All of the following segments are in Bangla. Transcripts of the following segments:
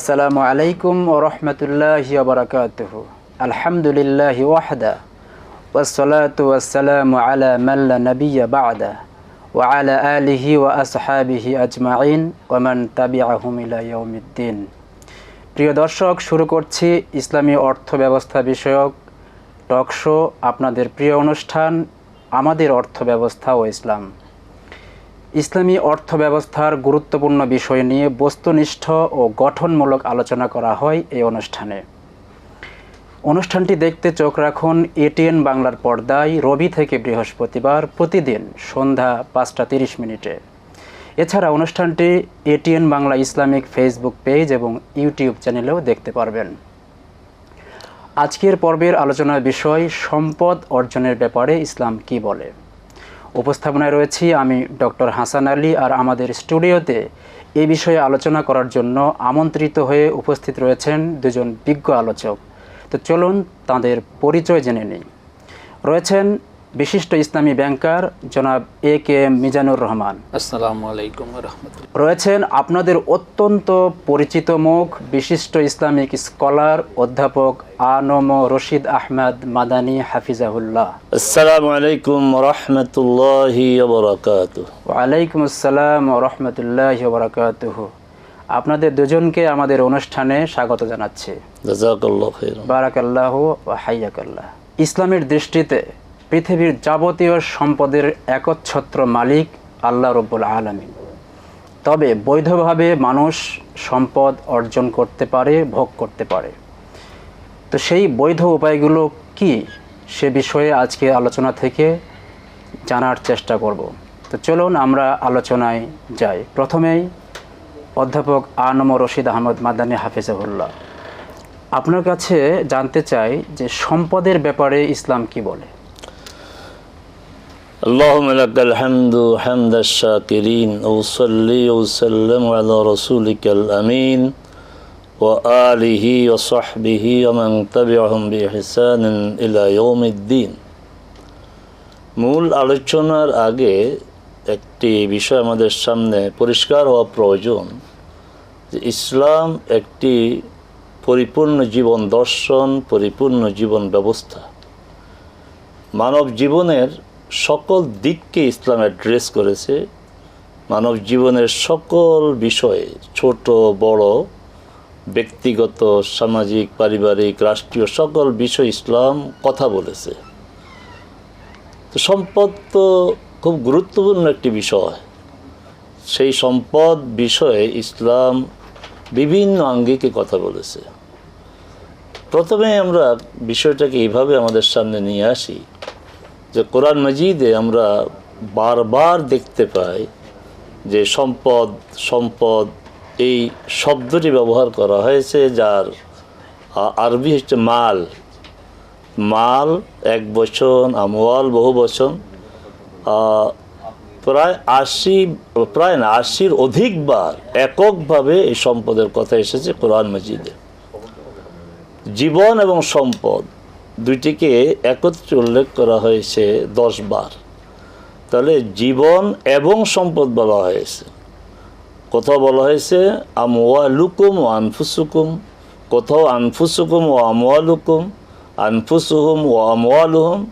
আসসালামু আলাইকুম ও রহমতুল্লাহ বরকাতুহ। আলহামদুলিল্লাহ ওয়াহদা ওয়াসসালামু আলা মাল্লা নবিয়্যা বা'দা, ওয়া আলা আলিহি ওয়া আসহাবিহি আজমাইন, ওয়া মান তাবিআহুম ইলা ইয়াউমিদ্দিন। প্রিয় দর্শক, শুরু করছি ইসলামী অর্থব্যবস্থা বিষয়ক টক শো, আপনাদের প্রিয় অনুষ্ঠান, আমাদের অর্থব্যবস্থা ও ইসলাম। ইসলামী অর্থব্যবস্থার গুরুত্বপূর্ণ বিষয় নিয়ে বস্তুনিষ্ঠ ও গঠনমূলক আলোচনা করা হয় এই অনুষ্ঠানে। অনুষ্ঠানটি দেখতে চোখ রাখুন এটিএন বাংলার পর্দায় রবি থেকে বৃহস্পতিবার প্রতিদিন সন্ধ্যা পাঁচটা তিরিশ মিনিটে। এছাড়া অনুষ্ঠানটি ATN Bangla Islamic Facebook page এবং ইউটিউব চ্যানেলেও দেখতে পারবেন। আজকের পর্বের আলোচনার বিষয় সম্পদ অর্জনের ব্যাপারে ইসলাম কি বলে? উপস্থাপনায় রয়েছি আমি ডক্টর হাসান আলী আর আমাদের স্টুডিওতে এ বিষয়ে আলোচনা করার জন্য আমন্ত্রিত হয়ে উপস্থিত রয়েছেন দুজন বিজ্ঞ আলোচক। তো চলুন তাদের পরিচয় জেনে নিই। রয়েছেন বিশিষ্ট ইসলামী ব্যাংকার জনাব A K M Mizanur Rahman. আসসালামু আলাইকুম রহমতুল্লাহ। রয়েছেন আপনাদের অত্যন্ত পরিচিত মুখ বিশিষ্ট ইসলামিক স্কলার অধ্যাপক আনম রশিদ আহমেদ মাদানী হাফিজাহুল্লাহ। আসসালামু আলাইকুম রহমতুল্লাহি ওয়ালাইকুম আসসালাম রহমতুল্লাহ বরাকাতুহ। আপনাদের দুজনকে আমাদের অনুষ্ঠানে স্বাগত জানাচ্ছি। বারাকাল্লাহ ও হাইয়াকাল্লাহ। ইসলামের দৃষ্টিতে পৃথিবীর যাবতীয় সম্পদের একচ্ছত্র মালিক আল্লাহ রব্বুল আলমিন। তবে বৈধভাবে মানুষ সম্পদ অর্জন করতে পারে, ভোগ করতে পারে। তো সেই বৈধ উপায়গুলো কি? সে বিষয়ে আজকে আলোচনা থেকে জানার চেষ্টা করব। তো চলুন আমরা আলোচনায় যাই। প্রথমেই অধ্যাপক আনম রশিদ আহমদ মাদানী হাফিজাহুল্লাহ। আপনার কাছে জানতে চাই যে সম্পদের ব্যাপারে ইসলাম কি বলে? اللهم لك الحمد حمد الشاكرين وصلي وسلم على رسولك الأمين وآله وصحبه ومن تبعهم بإحسان إلى يوم الدين মূল আলোচনার আগে একটি বিষয় আমাদের সামনে পরিষ্কার হওয়া প্রয়োজন যে ইসলাম একটি পরিপূর্ণ জীবন দর্শন পরিপূর্ণ জীবন ব্যবস্থা মানব জীবনের সকল দিককে ইসলাম অ্যাড্রেস করেছে মানব জীবনের সকল বিষয়ে, ছোট, বড়, ব্যক্তিগত, সামাজিক, পারিবারিক, রাষ্ট্রীয় সকল বিষয় ইসলাম কথা বলেছে। তো সম্পদ তো খুব গুরুত্বপূর্ণ একটি বিষয়। সেই সম্পদ বিষয়ে ইসলাম বিভিন্ন আঙ্গিকে কথা বলেছে। প্রথমে আমরা বিষয়টাকে এইভাবে আমাদের সামনে নিয়ে আসি। যে কোরআন মজিদে আমরা বারবার দেখতে পাই যে সম্পদ সম্পদ, এই শব্দটি ব্যবহার করা হয়েছে যার আরবি হচ্ছে মাল। মাল এক বচন, আমওয়াল বহু বচন প্রায় আশি, প্রায় না, আশির অধিকবার এককভাবে এই সম্পদের কথা এসেছে কোরআন মজিদে। জীবন এবং সম্পদ। দুইটিকে একত্রে উল্লেখ করা হয়েছে দশ বার। তাহলে জীবন এবং সম্পদ বলা হয়েছে। কোথাও বলা হয়েছে, আমওয়ালুকুম ও আনফুসুকুম। কোথাও, আনফুসুকুম ও আমওয়ালুকুম। আনফুসুহুম ও আমওয়ালুহুম।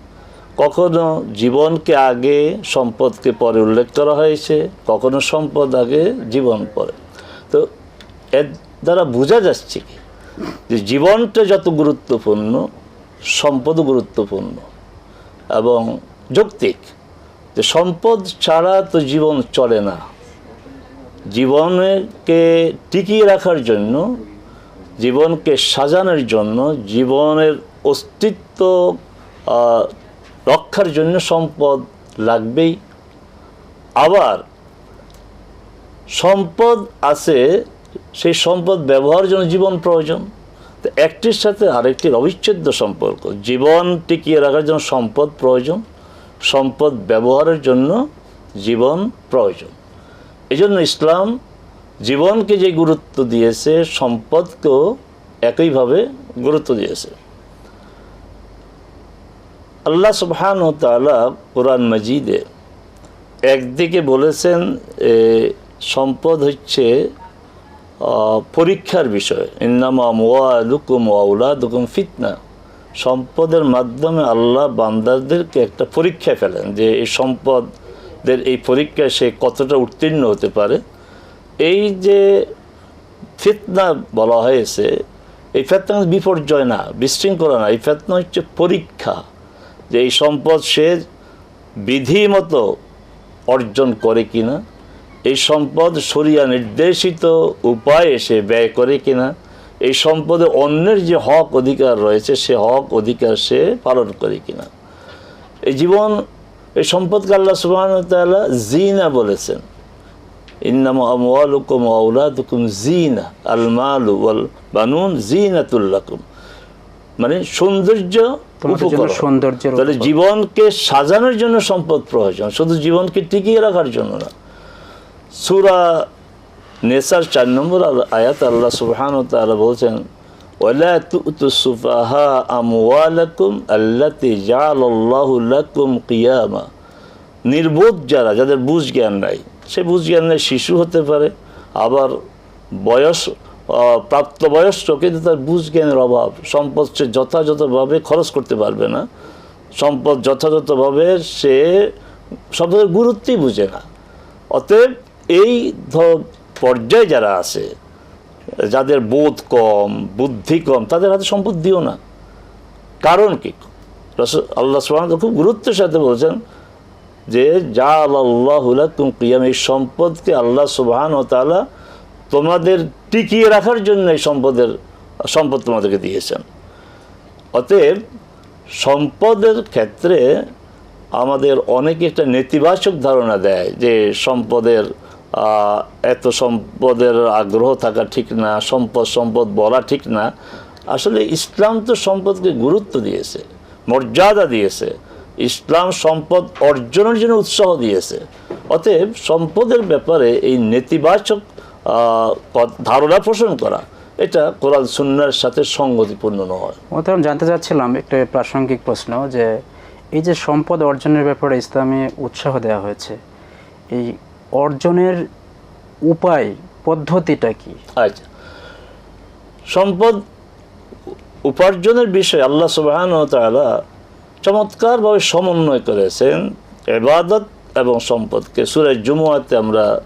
কখনো জীবনকে আগে সম্পদকে পরে উল্লেখ করা হয়েছে, কখনো সম্পদ আগে জীবন পরে। তো এর দ্বারা বোঝা যাচ্ছে কি? যে জীবনটা যত গুরুত্বপূর্ণ সম্পদও গুরুত্বপূর্ণ এবং যৌক্তিক যে সম্পদ ছাড়া তো জীবন চলে না। জীবনকে টিকিয়ে রাখার জন্য, জীবনকে সাজানোর জন্য, জীবনের অস্তিত্ব রক্ষার জন্য সম্পদ লাগবেই। আবার সম্পদ আছে, সেই সম্পদ ব্যবহারের জন্য জীবন প্রয়োজন। একটির সাথে আরেকটির অবিচ্ছেদ্য সম্পর্ক। জীবন টিকিয়ে রাখার জন্য সম্পদ প্রয়োজন, সম্পদ ব্যবহারের জন্য জীবন প্রয়োজন। এই জন্য ইসলাম জীবনকে যে গুরুত্ব দিয়েছে, সম্পদকেও একইভাবে গুরুত্ব দিয়েছে। আল্লাহ সুবহান ও তালা কোরআন মজিদে একদিকে বলেছেন সম্পদ হচ্ছে পরীক্ষার বিষয়। ইন্নামা মোয়ালুকুম ওয়াউলাদুকুম ফিতনা। সম্পদের মাধ্যমে আল্লাহ বান্দারদেরকে একটা পরীক্ষায় ফেলেন যে এই সম্পদের এই পরীক্ষায় সে কতটা উত্তীর্ণ হতে পারে। এই যে ফিতনা বলা হয়েছে, এই ফেতনা বিপর্যয় না, বিশৃঙ্খলা না, এই ফেতনা হচ্ছে পরীক্ষা। যে এই সম্পদ সে বিধি মতো অর্জন করে কিনা এই সম্পদ সরিয়া নির্দেশিত উপায়ে সে ব্যয় করে কিনা? এই সম্পদে অন্যের যে হক অধিকার রয়েছে সে হক অধিকার সে পালন করে কিনা? এই জীবন এই সম্পদকে আল্লাহ সুবাহ তাআলা জিনা বলেছেন। ইন্নামা আমওয়ালুকুম ওয়া আওলাদুকুম জিনা আল মালু ওয়াল বানুন জিনাতুল্লাকুম মানে সৌন্দর্য। সৌন্দর্যের তাহলে জীবনকে সাজানোর জন্য সম্পদ প্রয়োজন। শুধু জীবনকে টিকিয়ে রাখার জন্য না। সুরা নেসার চার নম্বর আয়াত আল্লাহ সুবহান তাআলা বলছেন সুফাহা কিয়ামা। নির্বোধ যারা, যাদের বুঝ জ্ঞান নাই, সে বুঝ জ্ঞান নাই শিশু হতে পারে, আবার বয়স প্রাপ্তবয়স্ক কিন্তু তার বুঝ জ্ঞানের অভাব, সম্পদ সে যথাযথভাবে খরচ করতে পারবে না। সম্পদ যথাযথভাবে সে সম্পদের গুরুত্বই বুঝে না। অতএব এই পর্যায়ে যারা আছে, যাদের বোধ কম, বুদ্ধি কম, তাদের হাতে সম্পদ দিও না। কারণ কি? আল্লাহ ওয়া খুব গুরুত্বের সাথে বলছেন যে যা আল্লাহ তুম কিয়াম, এই সম্পদকে আল্লাহ সুবহান ও তাআলা তোমাদের টিকিয়ে রাখার জন্য এই সম্পদের, সম্পদ তোমাদেরকে দিয়েছেন। অতএব সম্পদের ক্ষেত্রে আমাদের অনেকে একটা নেতিবাচক ধারণা দেয় যে, সম্পদের এত সম্পদের আগ্রহ থাকা ঠিক না, সম্পদ সম্পদ বলা ঠিক না। আসলে ইসলাম তো সম্পদকে গুরুত্ব দিয়েছে, মর্যাদা দিয়েছে। ইসলাম সম্পদ অর্জনের জন্য উৎসাহ দিয়েছে। অতএব সম্পদের ব্যাপারে এই নেতিবাচক ধারণা পোষণ করা, এটা কোরআন সুন্নার সাথে সঙ্গতিপূর্ণ নয়। মোহতারাম জানতে চাচ্ছিলাম একটা প্রাসঙ্গিক প্রশ্ন যে এই যে সম্পদ অর্জনের ব্যাপারে ইসলামে উৎসাহ দেওয়া হয়েছে, এই অর্জনের উপায়, পদ্ধতিটা কি? আচ্ছা। সম্পদ উপার্জনের বিষয়ে আল্লাহ সুবাহান তালা চমৎকারভাবে সমন্বয় করেছেন। এবাদত এবং সম্পদকে। সুরের জুমুয়াতে আমরা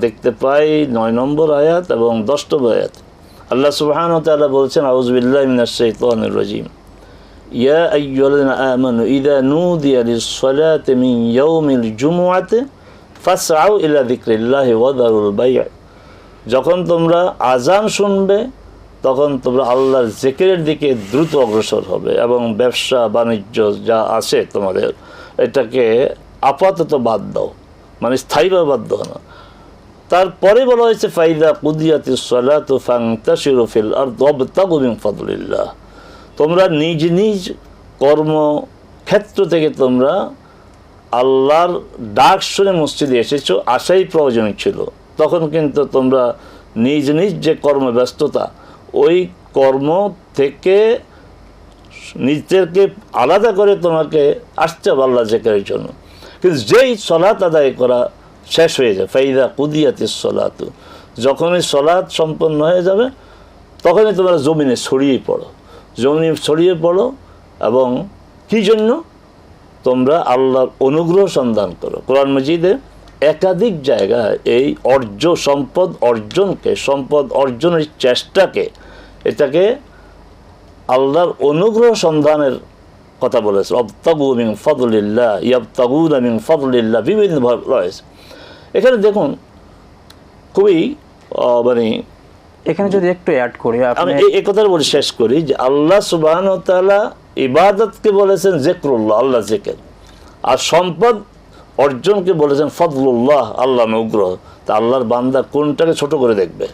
দেখতে পাই নয় নম্বর আয়াত এবং দশ নম্বর আয়াত। আল্লাহ সুবাহান তালা বলছেন আউজবিল্লাহিন রাজিম। ইয়া আইয়ুল আমানু ইদা নুদিয়া লিস-সালাতি মিন ইয়াউমিল জুমুআতি ফাসাউ ইলা দিক্রিল্লাহি ওয়াদারুল বাই। যখন তোমরা আজান শুনবে, তখন তোমরা আল্লাহর জেকেরের দিকে দ্রুত অগ্রসর হবে এবং ব্যবসা, বাণিজ্য যা আছে তোমাদের, এটাকে আপাতত বাদ দাও। মানে স্থায়ীভাবে বাদ দাও না। তারপরে বলা হয়েছে, ফাইদা কুদিয়াতি সলাত ফাংতাশিরুফিল আর দবতাগুমিম ফাদুলিল্লাহ। তোমরা নিজ নিজ কর্মক্ষেত্র থেকে তোমরা আল্লাহর ডাক শুনে মসজিদে এসেছ আসাই প্রয়োজনীয় ছিল। তখন কিন্তু তোমরা নিজ নিজ যে কর্মব্যস্ততা, ওই কর্ম থেকে নিজেদেরকে আলাদা করে তোমাকে আসতে হবে আল্লাহ জেকারের জন্য। কিন্তু যেই সলাৎ আদায় করা শেষ হয়ে যায়, ফাইদা কুদিয়াতি সলাতু, যখনই সলাৎ সম্পন্ন হয়ে যাবে, তখনই তোমরা জমিনে ছড়িয়ে পড়ো। জমিনে ছড়িয়ে পড়ো এবং কী জন্য? তোমরা আল্লাহর অনুগ্রহ সন্ধান করো। কোরআন মজিদে একাধিক জায়গায় এই অর্জ সম্পদ অর্জনকে সম্পদ অর্জনের চেষ্টাকে এটাকে আল্লাহর অনুগ্রহ সন্ধানের কথা বলেছে। অবতাগু মিন ফদলিল্লাহ ইয়াবতাগুন মিন ফদলিল্লাহ বিভিন্নভাবে রয়েছে। এখানে দেখুন খুবই মানে এখানে যদি একটু অ্যাড করি আমি এই- কথাটা বলে শেষ করি যে আল্লাহ সুবাহ ইবাদতকে বলেছেন জেকরুল্লাহ, আল্লাহ জেকের। আর সম্পদ অর্জনকে বলেছেন ফদলুল্লাহ আল্লাহ অনুগ্রহ। তা আল্লাহর বান্দা কোনটাকে ছোট করে দেখবে?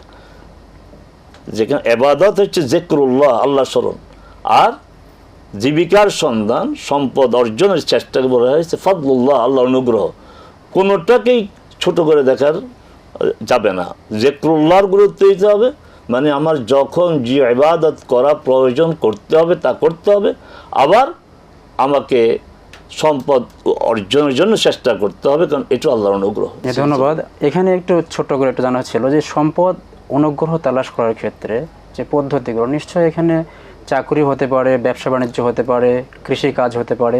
যেখানে এবাদত হচ্ছে জেকরুল্লাহ আল্লাহ স্মরণ। আর জীবিকার সন্ধান, সম্পদ অর্জনের চেষ্টাকে বলা হয়েছে ফদলুল্লাহ আল্লাহ অনুগ্রহ। কোনোটাকেই ছোট করে দেখার যাবে না। জেকরুল্লাহর গুরুত্ব দিতে হবে মানে আমার যখন যে ইবাদত করা প্রয়োজন করতে হবে তা করতে হবে। আবার আমাকে সম্পদ অর্জনের জন্য চেষ্টা করতে হবে কারণ এটা আল্লাহর অনুগ্রহ। ধন্যবাদ। এখানে একটু ছোট করে একটু জানা ছিল যে সম্পদ অনুগ্রহ তালাশ করার ক্ষেত্রে যে পদ্ধতিগুলো নিশ্চয়ই এখানে চাকরি হতে পারে ব্যবসা বাণিজ্য হতে পারে কৃষি কাজ হতে পারে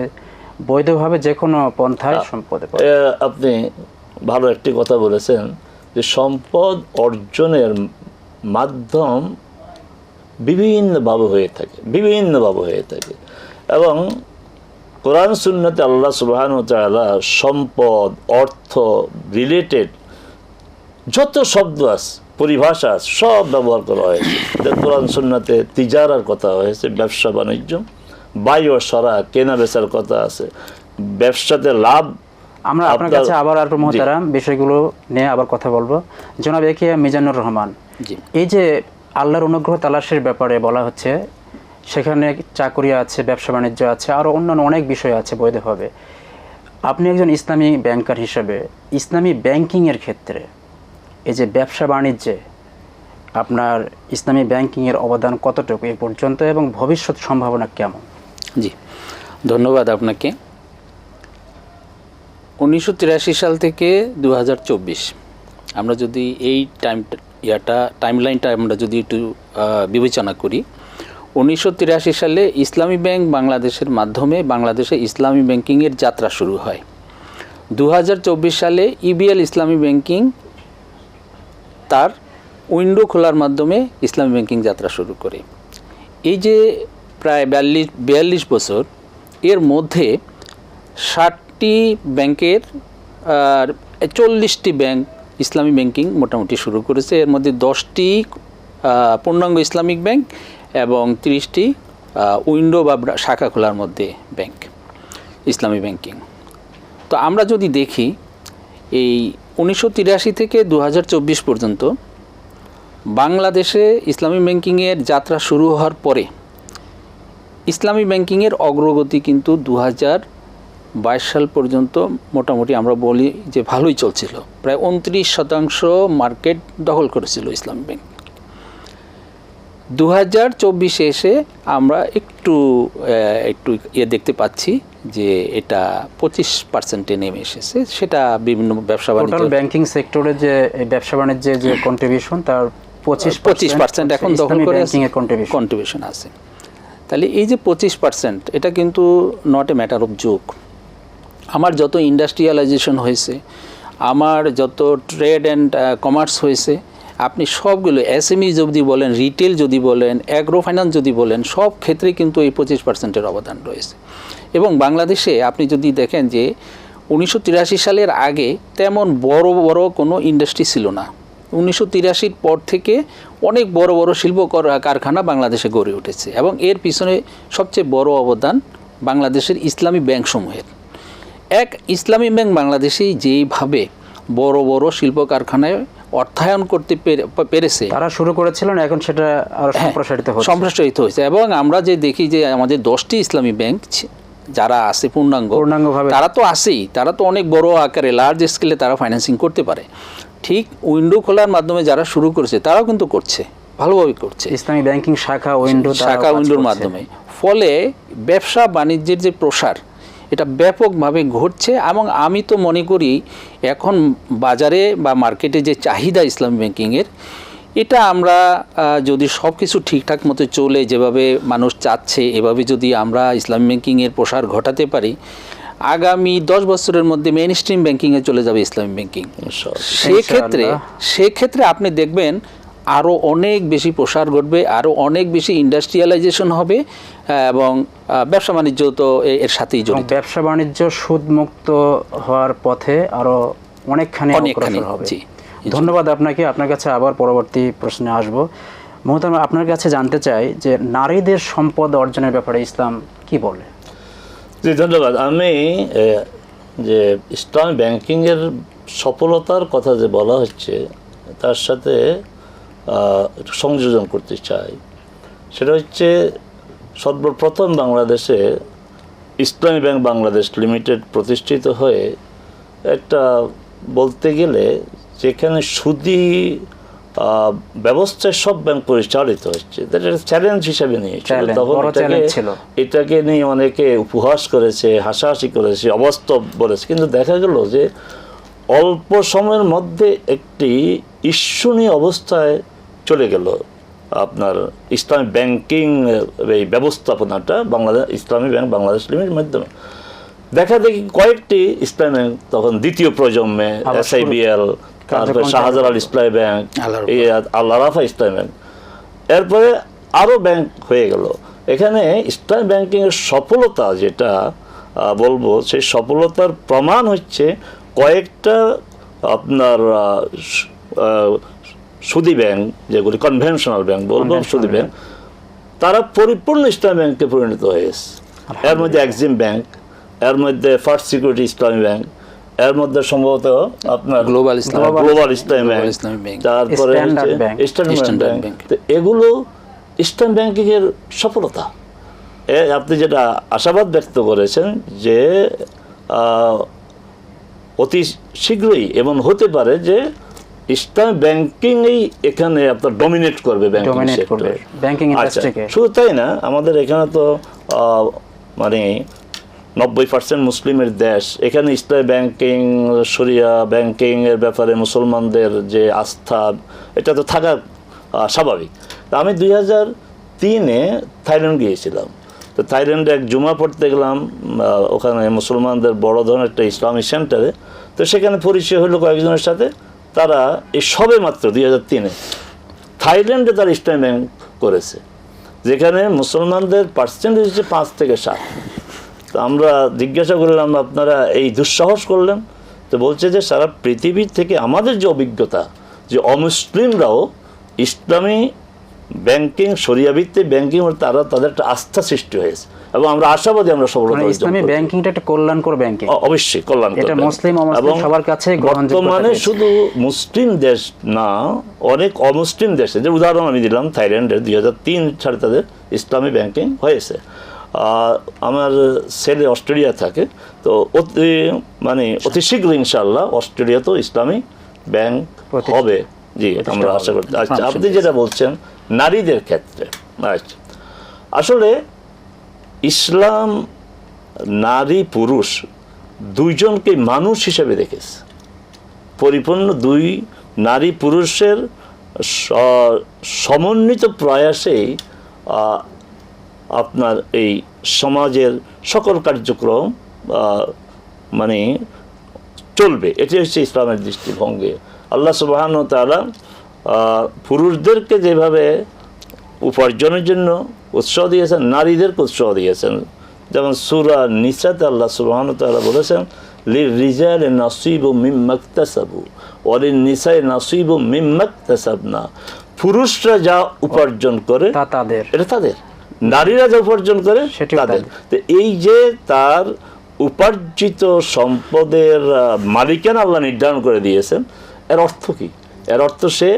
বৈধভাবে যে কোনো পন্থায় সম্পদ আপনি ভালো একটি কথা বলেছেন যে সম্পদ অর্জনের মাধ্যম বিভিন্নভাবে হয়ে থাকে, বিভিন্নভাবে হয়ে থাকে। এবং কোরআন, সুন্নতে আল্লাহ সুবাহান সম্পদ, অর্থ রিলেটেড যত শব্দ আছে, পরিভাষা সব ব্যবহার করা হয়েছে। কোরআন, সুন্নাতে তিজারার কথা হয়েছে ব্যবসা বাণিজ্য বায়ু সরা কেনা বেচার কথা আছে, ব্যবসাতে লাভ আমরা আপনার কাছে আবার আর মহতারাম বিষয়গুলো নিয়ে আবার কথা বলব। জনাব একে মিজানুর রহমান এই যে আল্লাহর অনুগ্রহ তালাশের ব্যাপারে বলা হচ্ছে সেখানে চাকরি আছে ব্যবসা বাণিজ্য আছে আরও অন্যান্য অনেক বিষয় আছে বৈধভাবে। আপনি একজন ইসলামী ব্যাংকার হিসেবে ইসলামী ব্যাংকিংয়ের ক্ষেত্রে এই যে ব্যবসা বাণিজ্যে আপনার ইসলামী ব্যাংকিংয়ের অবদান কতটুকু এ পর্যন্ত এবং ভবিষ্যৎ সম্ভাবনা কেমন? জি ধন্যবাদ আপনাকে। উনিশশো তিরাশি সাল থেকে দু হাজার চব্বিশ। আমরা যদি এই টাইম ইয়াটা টাইমলাইনটা আমরা যদি একটু বিবেচনা করি, উনিশশো তিরাশি সালে ইসলামী ব্যাংক বাংলাদেশের মাধ্যমে বাংলাদেশে ইসলামী ব্যাংকিংয়ের যাত্রা শুরু হয়। দু হাজার চব্বিশ সালে ইবিএল ইসলামী ব্যাংকিং তার উইন্ডো খোলার মাধ্যমে ইসলামী ব্যাংকিং যাত্রা শুরু করে। এই যে প্রায় বিয়াল্লিশ বিয়াল্লিশ বছর, এর মধ্যে ষাটটি ব্যাংকের চল্লিশটি ব্যাংক ইসলামী ব্যাংকিং মোটামুটি শুরু করেছে। এর মধ্যে দশটি পূর্ণাঙ্গ ইসলামিক ব্যাংক এবং তিরিশটি উইন্ডো বা শাখা খোলার মধ্যে ব্যাংক, ইসলামী ব্যাংকিং। তো আমরা যদি দেখি, এই উনিশশো তিরাশি থেকে দু হাজার চব্বিশ পর্যন্ত বাংলাদেশে ইসলামী ব্যাংকিংয়ের যাত্রা শুরু হওয়ার পরে, ইসলামী ব্যাংকিংয়ের অগ্রগতি কিন্তু দু হাজার বাইশ সাল পর্যন্ত মোটামুটি আমরা বলি যে ভালোই চলছিল। প্রায় উনত্রিশ শতাংশ মার্কেট দখল করেছিল ইসলাম ব্যাংক। দু হাজার চব্বিশে এসে আমরা একটু একটু ইয়ে দেখতে পাচ্ছি যে এটা পঁচিশ পার্সেন্টে নেমে এসেছে। সেটা বিভিন্ন ব্যবসা বাণিজ্য ব্যাংকিং সেক্টরে যে এই ব্যবসা বাণিজ্যের যে কন্ট্রিবিউশন তার পঁচিশ পঁচিশ পার্সেন্ট এখন দখল করে কন্ট্রিবিউশন আছে। তাহলে এই যে পঁচিশ পার্সেন্ট এটা কিন্তু নট এ ম্যাটার অফ যোগ আমার যত ইন্ডাস্ট্রিয়ালাইজেশন হয়েছে, আমার যত ট্রেড অ্যান্ড কমার্স হয়েছে, আপনি সবগুলো এস এসএমই যদি বলেন রিটেল যদি বলেন অ্যাগ্রো ফাইন্যান্স যদি বলেন, সব ক্ষেত্রে কিন্তু এই পঁচিশ পার্সেন্টের অবদান রয়েছে। এবং বাংলাদেশে আপনি যদি দেখেন যে, উনিশশো তিরাশি সালের আগে তেমন বড় বড় কোনো ইন্ডাস্ট্রি ছিল না। উনিশশো পর থেকে অনেক বড় বড় শিল্প কর- কারখানা বাংলাদেশে গড়ে উঠেছে এবং এর পিছনে সবচেয়ে বড় অবদান বাংলাদেশের ইসলামী ব্যাংকসমূহের। এক ইসলামী ব্যাংক বাংলাদেশেই যেইভাবে বড় বড় শিল্প কারখানায় অর্থায়ন করতে পেরে- পেরেছে। তারা শুরু করেছিলেন এখন সেটা আরও হ্যাঁ, সম্প্রসারিত হচ্ছে। সম্প্রসারিত হয়েছে। এবং আমরা যে দেখি যে আমাদের দশটি ইসলামী ব্যাংক যারা আছে পূর্ণাঙ্গ পূর্ণাঙ্গভাবে। তারা তো আছেই। তারা তো অনেক বড় আকারে লার্জ স্কেলে তারা ফাইন্যান্সিং করতে পারে। ঠিক উইন্ডো খোলার মাধ্যমে যারা শুরু করেছে তারাও কিন্তু করছে ভালোভাবে করছে। ইসলামী ব্যাংকিং শাখা উইন্ডো শাখা উইন্ডোর মাধ্যমে। ফলে ব্যবসা বাণিজ্যের যে প্রসার এটা ব্যাপকভাবে ঘটছে এবং আমি তো মনে করি এখন বাজারে বা মার্কেটে যে চাহিদা ইসলামী ব্যাংকিংয়ের এটা আমরা যদি সব কিছু ঠিকঠাক মতো চলে যেভাবে মানুষ চাচ্ছে এভাবে যদি আমরা ইসলাম ব্যাংকিংয়ের প্রসার ঘটাতে পারি আগামী দশ বছরের মধ্যে মেইন স্ট্রিম ব্যাংকিংয়ে চলে যাবে ইসলামী ব্যাংকিং। সেক্ষেত্রে সেক্ষেত্রে আপনি দেখবেন আরও অনেক বেশি প্রসার ঘটবে আরও অনেক বেশি ইন্ডাস্ট্রিয়ালাইজেশন হবে এবং ব্যবসা বাণিজ্য তো এর সাথেই জড়িত। ব্যবসা বাণিজ্য সুদ মুক্ত হওয়ার পথে আরও অনেকখানি অনেকখানি, হবে। জি। ধন্যবাদ আপনাকে আপনার কাছে আবার পরবর্তী প্রশ্নে আসব। মহতাম আপনার কাছে জানতে চাই যে নারীদের সম্পদ অর্জনের ব্যাপারে ইসলাম কি বলে? জি ধন্যবাদ। আমি যে ইসলাম ব্যাংকিংয়ের সফলতার কথা যে বলা হচ্ছে তার সাথে সংযোজন করতে চাই। সেটা হচ্ছে সর্বপ্রথম বাংলাদেশে ইসলামী ব্যাংক বাংলাদেশ লিমিটেড প্রতিষ্ঠিত হয়ে একটা বলতে গেলে যেখানে সুদি ব্যবস্থায় সব ব্যাংক পরিচালিত হচ্ছে। চ্যালেঞ্জ হিসাবে নিয়েছিল তখন। এটাকে নিয়ে অনেকে উপহাস করেছে হাসাহাসি করেছে অবাস্তব বলেছে। কিন্তু দেখা গেল যে অল্প সময়ের মধ্যে একটি ঈশ্বনীয় অবস্থায় চলে গেল। আপনার ইসলামী ব্যাংকিং এই ব্যবস্থাপনাটা বাংলাদেশ ইসলামী ব্যাংক বাংলাদেশ লিমিটের মাধ্যমে। দেখা দেখি কয়েকটি ইসলামী ব্যাংক তখন দ্বিতীয় প্রজন্মে আবার এস আইবিএল তারপরে শাহজালাল ইসলামী ব্যাংক আল্লাহ রাফা ইসলামী ব্যাংক। এরপরে আরও ব্যাংক হয়ে গেল। এখানে ইসলামী ব্যাংকিংয়ের সফলতা যেটা বলব সেই সফলতার প্রমাণ হচ্ছে কয়েকটা আপনার সুদী ব্যাংক যেগুলি কনভেনশনাল ব্যাংক বলব সুদী ব্যাংক তারা পরিপূর্ণ ইসলামী ব্যাংকে পরিণত হয়েছে। এর মধ্যে এক্সিম ব্যাংক এর মধ্যে ফার্স্ট সিকিউরিটি ইসলামী ব্যাংক এর মধ্যে সম্ভবত আপনার Global Islamic Global Islami Bank তারপরে ইস্টার্ন ব্যাংক তো এগুলো ইস্টার্ন ব্যাংকিং এর সফলতা। আপনি যেটা আশাবাদ ব্যক্ত করেছেন যে অতি শীঘ্রই এমন হতে পারে যে ইসলাম ব্যাংকিং এই এখানে আপনার ডমিনেট করবে ব্যাংকিং সেক্টর করবে আচ্ছা, শুধু তাই না আমাদের এখানে তো মানে নব্বই পার্সেন্ট মুসলিমের দেশ। এখানে ইসলামী ব্যাংকিং শরিয়া ব্যাংকিং এর ব্যাপারে মুসলমানদের যে আস্থা এটা তো থাকা স্বাভাবিক। তা আমি দুই হাজার তিনে থাইল্যান্ড গিয়েছিলাম। তো থাইল্যান্ডে এক জুমা পড়তে গেলাম ওখানে মুসলমানদের বড় ধরনের একটা ইসলামী সেন্টারে। তো সেখানে পরিচয় হলো কয়েকজনের সাথে। তারা এই সবে মাত্র দুই হাজার তিনে থাইল্যান্ডে তারা ইসলামী ব্যাংক করেছে, যেখানে মুসলমানদের পার্সেন্টেজ হচ্ছে পাঁচ থেকে সাত। তো আমরা জিজ্ঞাসা করলাম, আপনারা এই দুঃসাহস করলেন? তো বলছে যে সারা পৃথিবীর থেকে আমাদের যে অভিজ্ঞতা, যে অমুসলিমরাও ইসলামী ব্যাংকিং সরিয়াভিত্তিক ব্যাংকিং, তারা তাদের একটা আস্থা সৃষ্টি হয়েছে। এবং আমরা আশাবাদী আমরা সফলতা মানে ইসলামী। ব্যাংকিংটা একটা কল্যাণকর ব্যাংকিং অবশ্যই কল্যাণ এটা। মুসলিম, অমুসলিম সবার গ্রহণযোগ্যতা বর্তমানে। শুধু মুসলিম দেশ না অনেক অমুসলিম দেশে যে উদাহরণ আমি দিলাম থাইল্যান্ডের দুই হাজার তিন সালে তাদের ইসলামী ব্যাংকিং হয়েছে আমার ছেলে অস্ট্রেলিয়া থাকে তো অতি মানে অতি শীঘ্র ইনশাল্লাহ অস্ট্রেলিয়াতেও ইসলামী ব্যাংক হবে জি আমরা আশা করতে আচ্ছা হ্যাঁ, আপনি যেটা বলছেন নারীদের ক্ষেত্রে আচ্ছা আসলে ইসলাম, নারী, পুরুষ দুইজনকে মানুষ হিসেবে দেখেছে। পরিপূর্ণ দুই নারী পুরুষের সমন্বিত প্রয়াসেই আপনার এই সমাজের সকল কার্যক্রম মানে চলবে। এটি হচ্ছে ইসলামের দৃষ্টিভঙ্গি। আল্লাহ সুবাহান তারা পুরুষদেরকে যেভাবে উপার্জনের জন্য উৎসাহ দিয়েছেন নারীদেরকে উৎসাহ দিয়েছেন। যেমন সুরা নিসাতে আল্লাহ সুবাহান তালা বলেছেন লি রিজাল নাসিব ও মিম্মাক্তাসাবু অলি নিসাই নাসিব ও মিম্মাক্তাসাবনা পুরুষরা যা উপার্জন করে তা তাদের। এটা তাদের। নারীরা যা উপার্জন করে তাদের। তো এই যে তার উপার্জিত সম্পদের মালিকানা আল্লাহ নির্ধারণ করে দিয়েছেন এর অর্থ কি? এর অর্থ সে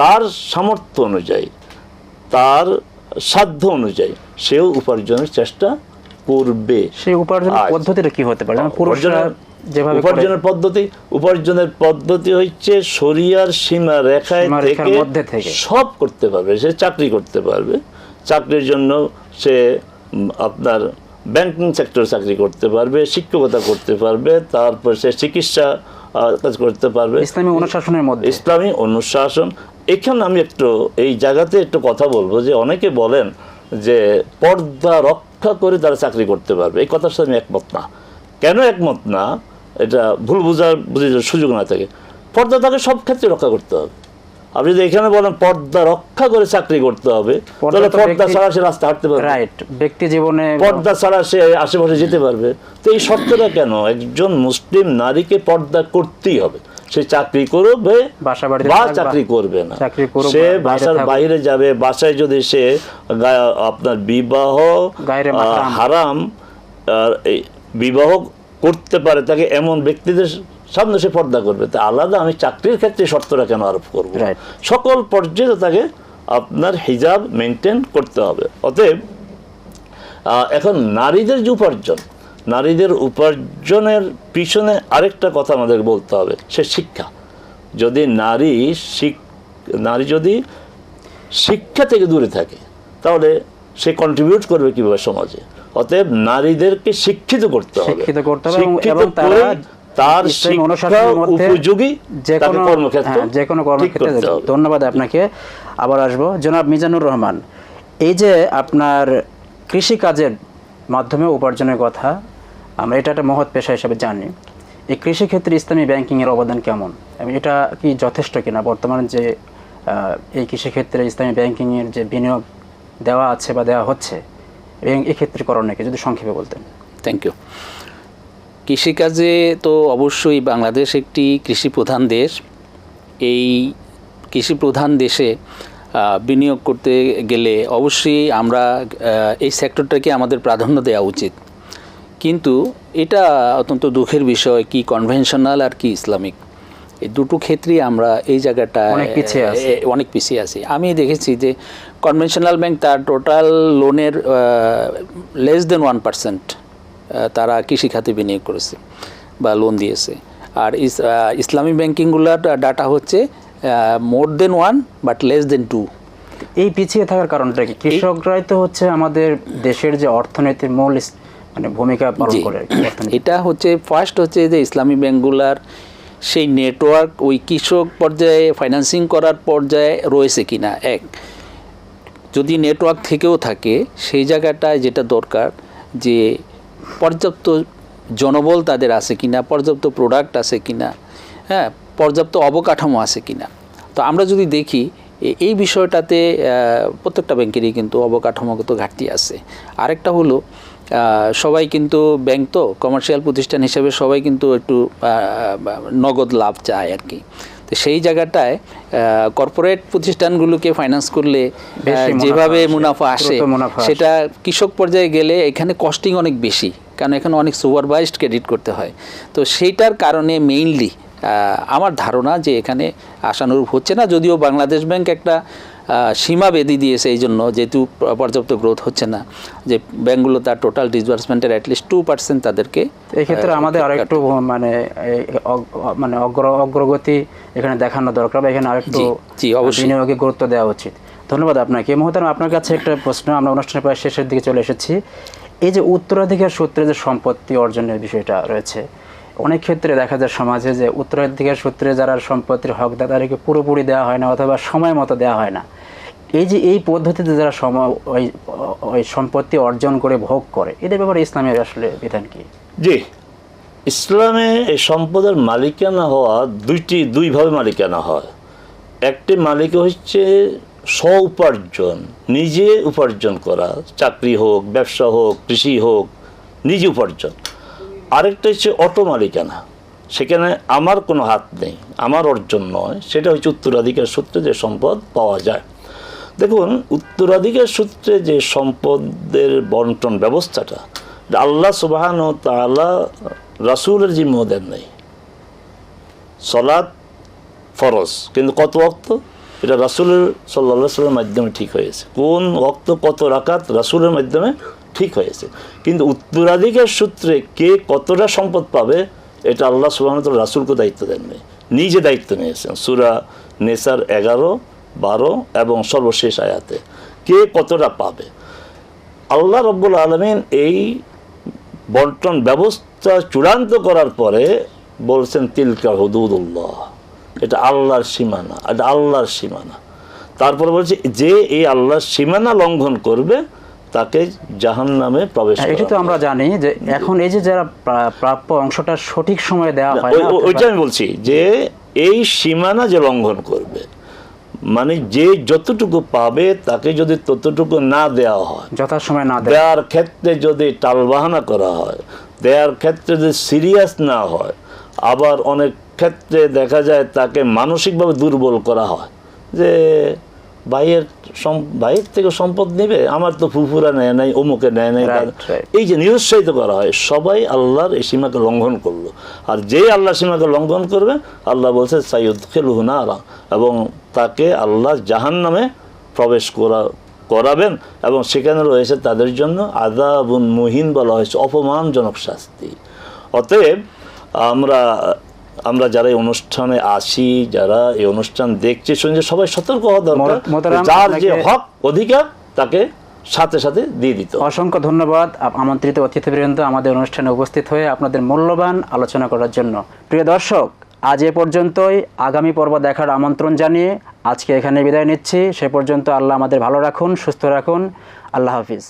তার সামর্থ্য অনুযায়ী তার সাধ্য অনুযায়ী সেও উপার্জনের চেষ্টা করবে। সেই উপার্জনের। পদ্ধতিটা কি হতে পারে? পুরুষরা উপার্জনের- যেভাবে উপার্জনের পদ্ধতি উপার্জনের পদ্ধতি হচ্ছে শরিয়ার সীমা রেখায় থেকে সব করতে পারবে সে চাকরি করতে পারবে। চাকরির জন্য সে আপনার ব্যাংকিং সেক্টর চাকরি করতে পারবে শিক্ষকতা করতে পারবে তারপর সে চিকিৎসা কাজ করতে পারবে। ইসলামী অনুশাসনের মধ্যে। ইসলামী অনুশাসন এখানে আমি একটু এই জায়গাতে একটু কথা বলব যে অনেকে বলেন যে পর্দা রক্ষা করে তারা চাকরি করতে পারবে। এই কথার সাথে আমি একমত না। কেন একমত না? এটা ভুল বোঝার বুঝে সুযোগ না থাকে। পর্দা তাকে সব ক্ষেত্রে রক্ষা করতে হবে। আপনি যদি এখানে বলেন পর্দা রক্ষা করে চাকরি করতে হবে তাহলে পর্দা ছাড়া সে রাস্তা হাঁটতে পারবে রাইট ব্যক্তি জীবনে পর্দা ছাড়া সে আশেপাশে যেতে পারবে। তো এই শর্তটা কেন? একজন মুসলিম নারীকে পর্দা করতেই হবে। সে চাকরি করবে বা চাকরি করবে না। সে বাসার বাইরে যাবে বাসায় যদি সে আপনার বিবাহ। হারাম বিবাহ করতে পারে তাকে এমন ব্যক্তিদের সামনে সে পর্দা করবে। তা আলাদা আমি চাকরির ক্ষেত্রে শর্তটা কেন আরোপ করব? সকল পর্যায়ে তাকে আপনার হিজাব মেনটেন করতে হবে। অতএব আহ, এখন নারীদের যে উপার্জন নারীদের উপার্জনের পিছনে আরেকটা কথা আমাদের বলতে হবে সে শিক্ষা। যদি নারী শিক- নারী যদি শিক্ষা থেকে দূরে থাকে তাহলে সে কন্ট্রিবিউট করবে কীভাবে সমাজে? অতএব নারীদেরকে শিক্ষিত করতে হবে। শিক্ষিত করতে হবে এবং- তারা তার শিক্ষা উপযোগী যে কোনো কর্মক্ষেত্র হ্যাঁ, যে কোনো কর্মক্ষেত্রে ধন্যবাদ আপনাকে। আবার আসব। জনাব মিজানুর রহমান এই যে আপনার কৃষিকাজের মাধ্যমে উপার্জনের কথা আমরা এটা একটা মহৎ পেশা হিসেবে জানি। এই কৃষিক্ষেত্রে ইসলামী ব্যাংকিংয়ের অবদান কেমন? এবং এটা কি যথেষ্ট কিনা? বর্তমানে যে এই কৃষিক্ষেত্রে ইসলামী ব্যাংকিংয়ের যে বিনিয়োগ দেওয়া আছে বা দেওয়া হচ্ছে, এবং এক্ষেত্রে করণীয় যদি সংক্ষেপে বলতেন। থ্যাংক ইউ কৃষিকাজে তো অবশ্যই বাংলাদেশ একটি কৃষি প্রধান দেশ। এই কৃষি প্রধান দেশে বিনিয়োগ করতে গেলে অবশ্যই আমরা এই সেক্টরটাকে আমাদের প্রাধান্য দেওয়া উচিত। কিন্তু এটা অত্যন্ত দুঃখের বিষয় কি কনভেনশনাল আর কি ইসলামিক। এই দুটো ক্ষেত্রেই আমরা এই জায়গাটা অনেক পিছিয়ে আছি। অনেক পিছিয়ে আছি। আমি দেখেছি যে কনভেনশনাল ব্যাংক তার টোটাল লোনের লেস দেন ওয়ান পার্সেন্ট তারা কৃষি খাতে বিনিয়োগ করেছে বা লোন দিয়েছে। আর ইসলামী ব্যাংকিংগুলোর ডাটা হচ্ছে more than one but less than two এই পিছিয়ে থাকার কারণটা কি? কৃষকরাই তো হচ্ছে আমাদের দেশের যে অর্থনীতির মূল মানে ভূমিকা পালন করে এটা হচ্ছে ফার্স্ট হচ্ছে যে ইসলামী ব্যাংকগুলার সেই নেটওয়ার্ক ওই কৃষক পর্যায়ে ফাইন্যান্সিং করার পর্যায়ে রয়েছে কিনা এক। যদি নেটওয়ার্ক থেকেও থাকে সেই জায়গাটায় যেটা দরকার যে পর্যাপ্ত জনবল তাদের আছে কিনা পর্যাপ্ত প্রোডাক্ট আছে কিনা হ্যাঁ পর্যাপ্ত অবকাঠামো আছে কিনা। তো আমরা যদি দেখি এই বিষয়টাতে প্রত্যেকটা ব্যাংকেরই কিন্তু অবকাঠামোগত ঘাটতি আছে। আরেকটা হলো সবাই কিন্তু ব্যাংক তো কমার্শিয়াল প্রতিষ্ঠান হিসেবে সবাই কিন্তু একটু নগদ লাভ চায় আর কি তো সেই জায়গাটায় কর্পোরেট প্রতিষ্ঠানগুলোকে ফাইন্যান্স করলে যেভাবে মুনাফা আসে মুনাফা আসে। সেটা কৃষক পর্যায়ে গেলে এখানে কস্টিং অনেক বেশি কারণ এখানে অনেক সুপারভাইজড ক্রেডিট করতে হয় তো সেইটার কারণে মেইনলি আমার ধারণা যে এখানে আশানুরূপ হচ্ছে না যদিও বাংলাদেশ ব্যাংক একটা সীমা বেঁধে দিয়েছে এই জন্য যেহেতু পর্যাপ্ত গ্রোথ হচ্ছে না যে ব্যাংকগুলো তার টোটাল ডিসবার্সমেন্টের অ্যাটলিস্ট টু পার্সেন্ট তাদেরকে এই ক্ষেত্রে আমাদের আরেকটু মানে মানে অগ্র অগ্রগতি এখানে দেখানো দরকার বা এখানে আরেকটু জি, জি, অবশ্যই। বিনিয়োগে গুরুত্ব দেওয়া উচিত। ধন্যবাদ আপনাকে। মহতারাম আপনার কাছে একটা প্রশ্ন আমরা অনুষ্ঠানের প্রায় শেষের দিকে চলে এসেছি। এই যে উত্তরাধিকার সূত্রে যে সম্পত্তি অর্জনের বিষয়টা রয়েছে অনেক ক্ষেত্রে দেখা যায় সমাজে যে উত্তরাধিকার সূত্রে যারা সম্পত্তির হকদার তাদেরকে পুরোপুরি দেওয়া হয় না অথবা সময় মতো দেওয়া হয় না, এই যে এই পদ্ধতিতে যারা সময় ওই ওই সম্পত্তি অর্জন করে, ভোগ করে, এদের ব্যাপারে ইসলামের আসলে বিধান কি? জি। ইসলামে এই সম্পদের মালিকানা হওয়া দুইটি, দুইভাবে মালিকানা হয়। একটি মালিক হচ্ছে স্ব উপার্জন নিজে উপার্জন করা, চাকরি হোক, ব্যবসা হোক, কৃষি হোক, নিজে উপার্জন। আরেকটা হচ্ছে অটো মালিকানা। সেখানে আমার কোনো হাত নেই, আমার অর্জন নয়। সেটা হচ্ছে উত্তরাধিকার সূত্রে যে সম্পদ পাওয়া যায়। দেখুন, উত্তরাধিকার সূত্রে যে সম্পদের বন্টন ব্যবস্থাটা, আল্লাহ সুবাহান তালা রাসুলের জিম্ম দেন নেই। সলাদ ফরজ, কিন্তু কত অক্ত এটা রাসুলের সাল্লা সাল্লামের মাধ্যমে ঠিক হয়েছে। কোন অক্ত কত রাকাত রাসুলের মাধ্যমে ঠিক হয়েছে। কিন্তু উত্তরাধিকার সূত্রে কে কতটা সম্পদ পাবে, এটা আল্লাহ সুবাহ রাসুলকে দায়িত্ব দেননি নিজে দায়িত্ব নিয়েছেন। সুরা নেসার এগারো, বারো এবং সর্বশেষ আয়াতে। কে কতটা পাবে? আল্লাহ রব্বুল আলমিন এই বন্টন ব্যবস্থা চূড়ান্ত করার পরে বলছেন, তিলকা হুদুদুল্লাহ। এটা আল্লাহর সীমানা, এটা আল্লাহর সীমানা। তারপর বলছে, যে এই আল্লাহর সীমানা লঙ্ঘন করবে তাকে জাহান নামে প্রবেশ হ্যাঁ, এটা তো আমরা জানি যে এখন এই যে যারা প্রাপ্য অংশটা সঠিক সময়ে দেওয়া হয় না ওই- ওইটা আমি বলছি যে এই সীমানা যে লঙ্ঘন করবে মানে যে যতটুকু পাবে তাকে যদি ততটুকু না দেওয়া হয় যথাসময়ে না দেয় দেওয়ার ক্ষেত্রে যদি টালবাহানা করা হয় দেওয়ার ক্ষেত্রে যদি সিরিয়াস না হয় আবার অনেক ক্ষেত্রে দেখা যায় তাকে মানসিকভাবে দুর্বল করা হয় যে ভাইয়ের ভাইয়ের থেকে সম্পদ নেবে আমার তো ফুফুরা নেয় নাই অমুকে নেয় নাই. এই যে নিরুৎসাহিত করা হয় সবাই আল্লাহর এই সীমাকে লঙ্ঘন করল আর যেই আল্লাহ সীমাকে লঙ্ঘন করবে আল্লাহ বলছে সাইয়দ খেলুহনারা এবং তাকে আল্লাহ জাহান নামে প্রবেশ করা করাবেন এবং সেখানে রয়েছে তাদের জন্য আদাবুন মুহিন বলা হয়েছে অপমানজনক শাস্তি অতএব আমরা আমরা যারা এই অনুষ্ঠানে আসি যারা এই অনুষ্ঠান দেখছি শুনছি সবাই সতর্ক হওয়া দরকার। যার যে হক অধিকার তাকে সাথে সাথে দিয়ে দিত অসংখ্য ধন্যবাদ আমন্ত্রিত অতিথিবৃন্দ আমাদের অনুষ্ঠানে উপস্থিত হয়ে আপনাদের মূল্যবান আলোচনা করার জন্য। প্রিয় দর্শক আজ এ পর্যন্তই। আগামী পর্ব দেখার আমন্ত্রণ জানিয়ে আজকে এখানে বিদায় নিচ্ছি। সে পর্যন্ত আল্লাহ আমাদের ভালো রাখুন সুস্থ রাখুন। আল্লাহ হাফিজ।